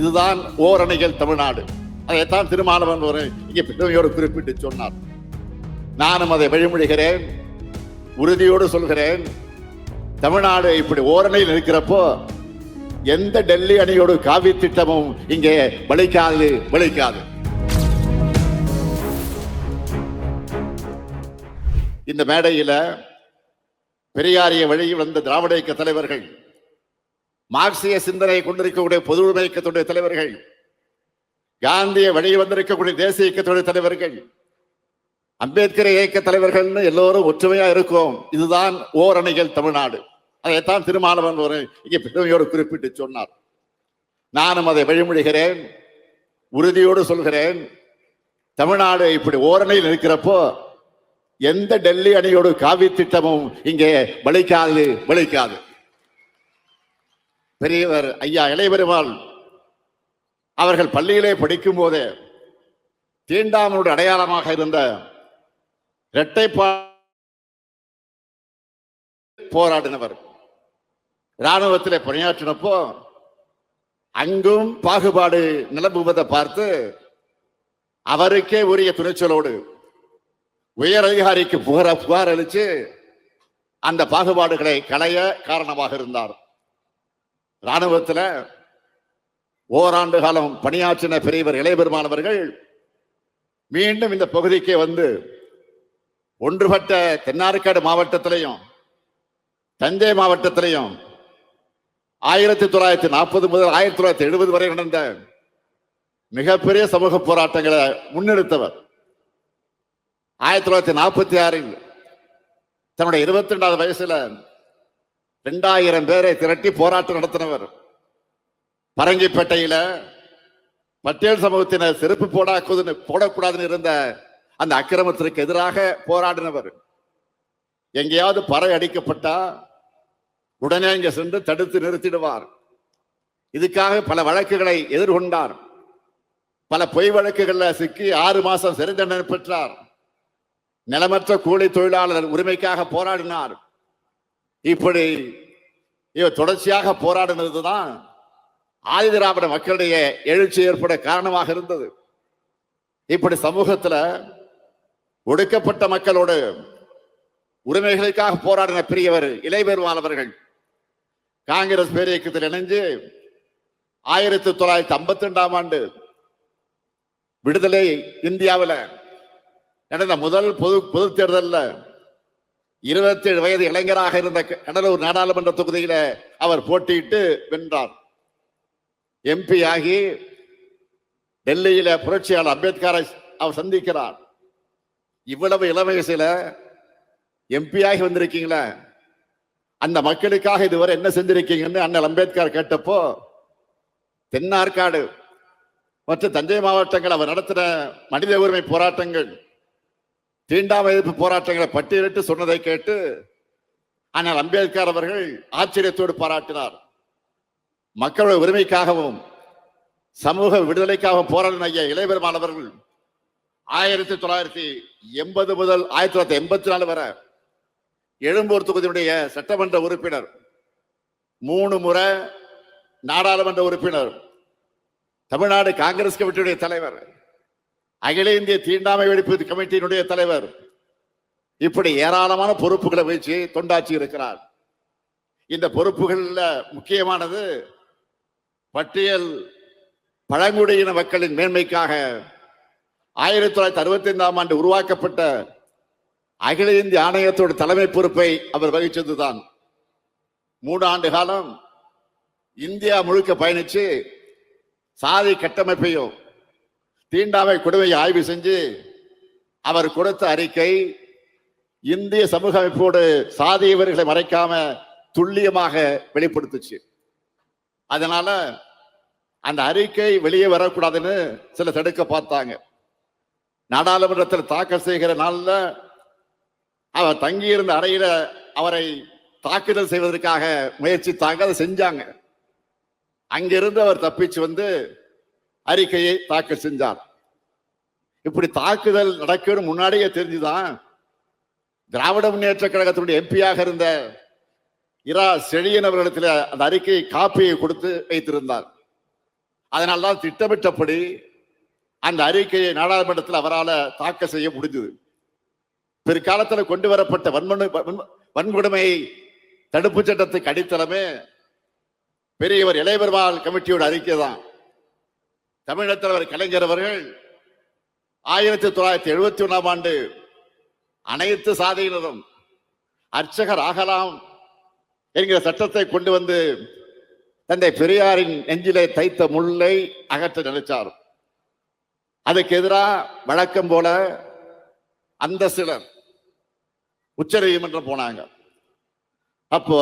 இதுதான் ஓரணைகள் தமிழ்நாடு. அதைத்தான் திருமாவளவன் ஒரு இங்கே பெருமையோடு குறிப்பிட்டு சொன்னார். நானும் அதை வழிமொழிகிறேன் உறுதியோடு சொல்கிறேன். தமிழ்நாடு இப்படி ஓரணையில் இருக்கிறப்போ எந்த டெல்லி அணியோடு காவி திட்டமும் இங்கே வலிக்காது வலிக்காது. இந்த மேடையில் பெரியாரிய வழி வந்த திராவிட இயக்க தலைவர்கள் மார்க்சிய சிந்தனை கொண்டிருக்கக்கூடிய பொது உடைமை இயக்கத்துடைய தலைவர்கள் காந்திய வழி வந்திருக்கக்கூடிய தேசிய இயக்கத்துடைய தலைவர்கள் அம்பேத்கர் இயக்க தலைவர்கள்னு எல்லோரும் ஒற்றுமையா இருக்கும். இதுதான் ஓரணிகள் தமிழ்நாடு. அதைத்தான் திருமாவளவன் ஒரு இங்கே பெருமையோடு குறிப்பிட்டு சொன்னார். நானும் அதை வழிமொழிகிறேன் உறுதியோடு சொல்கிறேன். தமிழ்நாடு இப்படி ஓரணையில் இருக்கிறப்போ எந்த டெல்லி அணியோடு காவி திட்டமும் இங்கே வலிக்காது வலிக்காது. பெரியவர் ஐயா இளையபெருமாள் அவர்கள் பள்ளியிலே படிக்கும் போதே தீண்டாமலுடைய அடையாளமாக இருந்த இரட்டைப்பா போராடினவர். இராணுவத்திலே பணியாற்றினப்போ அங்கும் பாகுபாடு நிலம்புவதை பார்த்து அவருக்கே உரிய துணிச்சலோடு உயர் அதிகாரிக்கு புகார புகார் அளித்து அந்த பாகுபாடுகளை களைய காரணமாக இருந்தார். ராணுவத்தில் ஓராண்டு காலம் பணியாற்றின பெரியவர் இளையபெருமானவர்கள் மீண்டும் இந்த பகுதிக்கே வந்து ஒன்றுபட்ட தென்னார்காடு மாவட்டத்திலையும் தஞ்சை மாவட்டத்திலையும் ஆயிரத்தி தொள்ளாயிரத்தி நாற்பது முதல் ஆயிரத்தி தொள்ளாயிரத்தி எழுபது வரை நடந்த மிகப்பெரிய சமூக போராட்டங்களை முன்னெடுத்தவர். ஆயிரத்தி தொள்ளாயிரத்தி நாற்பத்தி ஆறில் தன்னுடைய இருபத்தி ரெண்டாவது வயசுல ரெண்டாயிரம் பேரை திரட்டி போராட்டம் நடத்தினவர். பரங்கிப்பேட்டையில பட்டேல் சமூகத்தினர் செருப்பு போடாக்குதுன்னு போடக்கூடாதுன்னு இருந்த அந்த அக்கிரமத்திற்கு எதிராக போராடினவர். எங்கேயாவது பறை அடிக்கப்பட்டா உடனே இங்க சென்று தடுத்து நிறுத்திடுவார். இதுக்காக பல வழக்குகளை எதிர்கொண்டார். பல பொய் வழக்குகளில் சிக்கி ஆறு மாசம் சிறை தண்டனை பெற்றார். நிலமற்ற கூலி தொழிலாளர் உரிமைக்காக போராடினார். இப்படி இவர் தொடர்ச்சியாக போராடினதுதான் தான் ஆதிதிராவிட மக்களுடைய எழுச்சி ஏற்பட காரணமாக இருந்தது. இப்படி சமூகத்துல ஒடுக்கப்பட்ட மக்களோடு உரிமைகளுக்காக போராடின பெரியவர் இளைபெருமாள் அவர்கள் காங்கிரஸ் பேரியக்கத்தில் இணைஞ்சு ஆயிரத்தி தொள்ளாயிரத்தி ஐம்பத்தி ரெண்டாம் ஆண்டு விடுதலை இந்தியாவில் நடந்த முதல் பொது பொது தேர்தலில் இருபத்தேழு வயது இளைஞராக இருந்த கடலூர் நாடாளுமன்ற தொகுதியில அவர் போட்டியிட்டு வென்றார். எம்பி ஆகி டெல்லியில புரட்சியாளர் அம்பேத்கரை அவர் சந்திக்கிறார். இவ்வளவு இளவயசில எம்பி ஆகி வந்திருக்கீங்களே அந்த மக்களுக்காக இதுவரை என்ன செஞ்சிருக்கீங்கன்னு அண்ணல் அம்பேத்கர் கேட்டப்போ தென்னார்காடு மற்ற தஞ்சை மாவட்டங்கள் அவர் நடத்தின மனித உரிமை போராட்டங்கள் தீண்டாமை எதிர்ப்பு போராட்டங்களை பட்டியலிட்டு சொன்னதை கேட்டு ஆனால் அம்பேத்கர் அவர்கள் ஆச்சரியத்தோடு பாராட்டினார். மக்களுடைய உரிமைக்காகவும் சமூக விடுதலைக்காகவும் போராடின ஐயா இளையபெருமான் அவர்கள் ஆயிரத்தி தொள்ளாயிரத்தி எண்பது முதல் ஆயிரத்தி தொள்ளாயிரத்தி எண்பத்தி நாலு வரை எழும்பூர் தொகுதியினுடைய சட்டமன்ற உறுப்பினர் மூணு முறை நாடாளுமன்ற உறுப்பினர் தமிழ்நாடு காங்கிரஸ் கமிட்டியுடைய தலைவர். அகில இந்திய தீண்டாமை வெடிப்பு கமிட்டியினுடைய தலைவர் இப்படி ஏராளமான பொறுப்புகளை வச்சு தொண்டாற்றி இருக்கிறார். இந்த பொறுப்புகளில் முக்கியமானது பட்டியல் பழங்குடியின மக்களின் மேன்மைக்காக ஆயிரத்தி தொள்ளாயிரத்தி அறுபத்தி ஐந்தாம் ஆண்டு உருவாக்கப்பட்ட அகில இந்திய ஆணையத்தோட தலைமை பொறுப்பை அவர் வகிச்சதுதான். மூணு ஆண்டு காலம் இந்தியா முழுக்க பயணிச்சு சாதி கட்டமைப்பையும் தீண்டாமை கொடுமையை ஆய்வு செஞ்சு அவர் கொடுத்த அறிக்கை இந்திய சமூக அமைப்போடு சாதியவர்களை மறைக்காம துல்லியமாக வெளிப்படுத்துச்சு. அதனால அந்த அறிக்கை வெளியே வரக்கூடாதுன்னு சில தடுக்க பார்த்தாங்க. நாடாளுமன்றத்தில் தாக்கல் செய்கிற நாளில் அவர் தங்கியிருந்த அறையில் அவரை தாக்குதல் செய்வதற்காக முயற்சித்தாங்க அதை செஞ்சாங்க. அங்கிருந்து அவர் தப்பிச்சு வந்து அறிக்கையை தாக்கல் செஞ்சார். இப்படி தாக்குதல் நடக்கணும் முன்னாடியே தெரிஞ்சுதான் திராவிட முன்னேற்ற கழகத்தினுடைய எம்பியாக இருந்த இரா செழியன் அவர்களிடத்தில் அந்த அறிக்கை காப்பியை கொடுத்து வைத்திருந்தார். அதனால்தான் திட்டமிட்டபடி அந்த அறிக்கையை நாடாளுமன்றத்தில் அவரால் தாக்கல் செய்ய முடிஞ்சது. பிற்காலத்தில் கொண்டு வரப்பட்ட வன்மனு வன்கொடுமை தடுப்பு சட்டத்துக்கு அடித்தளமே பெரியவர் இளையபெருமாள் கமிட்டியோட அறிக்கை தான் தமிழக தலைவர் கலைஞர் அவர்கள் ஆயிரத்தி தொள்ளாயிரத்தி எழுபத்தி ஒன்றாம் ஆண்டு அனைத்து சாதியினரும் அர்ச்சகர் ஆகலாம் என்கிற சட்டத்தை கொண்டு வந்து தந்தை பெரியாரின் நெஞ்சிலே தைத்த முள்ளை அகற்ற நினைச்சார். அதுக்கு எதிராக வழக்கம் போல அந்த சிலர் உச்ச நீதிமன்றம் போனாங்க. அப்போ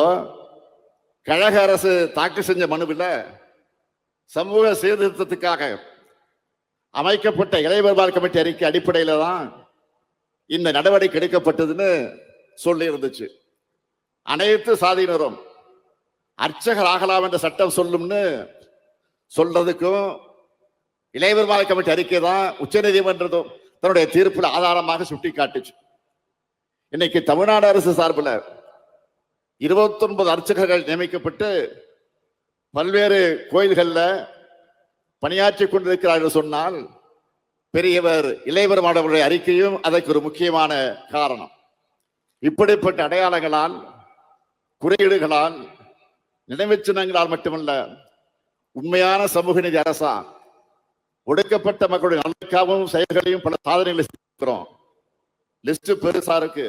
கழக அரசு தாக்கல் செஞ்ச மனுவில் சமூக சீர்திருத்தத்துக்காக அமைக்கப்பட்ட இளைவர்பால் கமிட்டி அறிக்கை அடிப்படையில் தான் இந்த நடவடிக்கை எடுக்கப்பட்டதுன்னு சொல்லி இருந்துச்சு அனைத்து சாதியினரும் அர்ச்சகர் ஆகலாம் என்ற சட்டம் சொல்லும்னு சொல்றதுக்கும் இளையவர்பால் கமிட்டி அறிக்கை தான் உச்சநீதிமன்றத்தும் தன்னுடைய தீர்ப்பில் ஆதாரமாக சுட்டி காட்டுச்சு இன்னைக்கு தமிழ்நாடு அரசு சார்பில் இருபத்தொன்பது அர்ச்சகர்கள் நியமிக்கப்பட்டு பல்வேறு கோயில்களில் பணியாற்றி கொண்டிருக்கிறார்கள் சொன்னால் பெரியவர் இளையவர் மாணவர்களுடைய அறிக்கையும் அதற்கு ஒரு முக்கியமான காரணம். இப்படிப்பட்ட அடையாளங்களால் குறியீடுகளால் நினைவு சின்னங்களால் மட்டுமல்ல உண்மையான சமூக நீதி அரசா ஒடுக்கப்பட்ட மக்களுடைய நலனுக்காகவும் செயல்களையும் பல சாதனைகளை செஞ்சிருக்கிறோம் லிஸ்ட் பெருசா இருக்கு.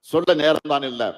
சொல்ல நேரம் தான் இல்லை.